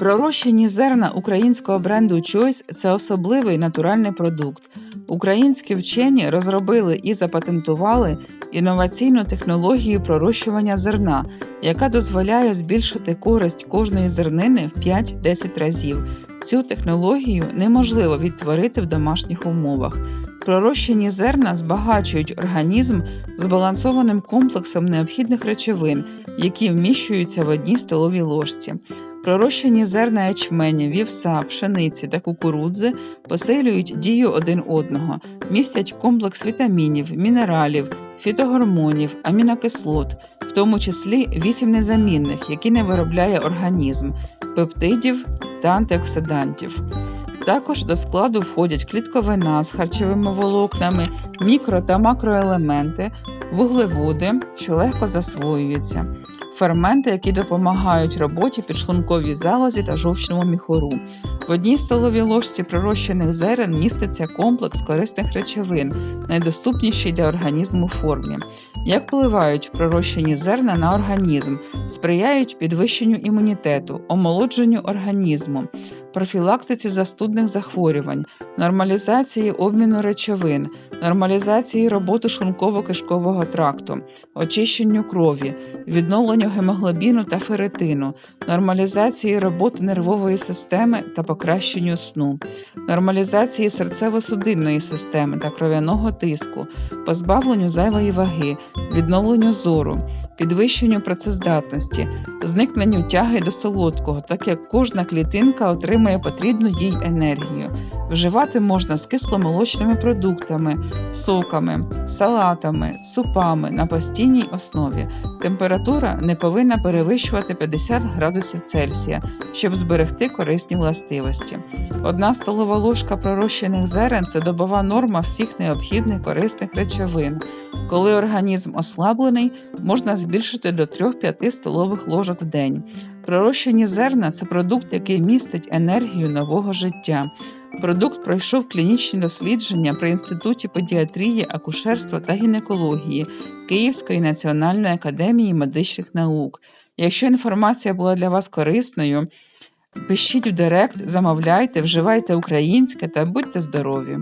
Пророщені зерна українського бренду Choice – це особливий натуральний продукт. Українські вчені розробили і запатентували інноваційну технологію пророщування зерна, яка дозволяє збільшити користь кожної зернини в 5-10 разів. Цю технологію неможливо відтворити в домашніх умовах. Пророщені зерна збагачують організм збалансованим комплексом необхідних речовин, які вміщуються в одній столовій ложці. Пророщені зерна ячменю, вівса, пшениці та кукурудзи посилюють дію один одного, містять комплекс вітамінів, мінералів, фітогормонів, амінокислот, в тому числі вісім незамінних, які не виробляє організм, пептидів та антиоксидантів. Також до складу входять клітковина з харчовими волокнами, мікро та макроелементи, вуглеводи, що легко засвоюються, ферменти, які допомагають роботі підшлунковій залозі та жовчному міхуру. В одній столовій ложці пророщених зерен міститься комплекс корисних речовин, найдоступніші для організму формі. Як впливають пророщені зерна на організм, сприяють підвищенню імунітету, омолодженню організму, профілактиці застудних захворювань, нормалізації обміну речовин, нормалізації роботи шлунково-кишкового тракту, очищенню крові, відновленню гемоглобіну та ферритину, нормалізації роботи нервової системи та покращенню сну, нормалізації серцево-судинної системи та кров'яного тиску, позбавленню зайвої ваги, відновленню зору, підвищенню працездатності, зникненню тяги до солодкого, так як кожна клітинка отримує потрібну їй енергію. Вживати можна з кисломолочними продуктами, соками, салатами, супами на постійній основі. Температура не повинна перевищувати 50 градусів Цельсія, щоб зберегти корисні властивості. Одна столова ложка пророщених зерен це добова норма всіх необхідних корисних речовин. Коли організм ослаблений, можна збільшити до 3-5 столових ложок в день. Пророщені зерна це продукт, який містить енергію нового життя. Продукт пройшов клінічні дослідження при інституті педіатрії, акушерства та гінекології Київської національної академії медичних наук. Якщо інформація була для вас корисною, пишіть в директ, замовляйте, вживайте українське та будьте здорові!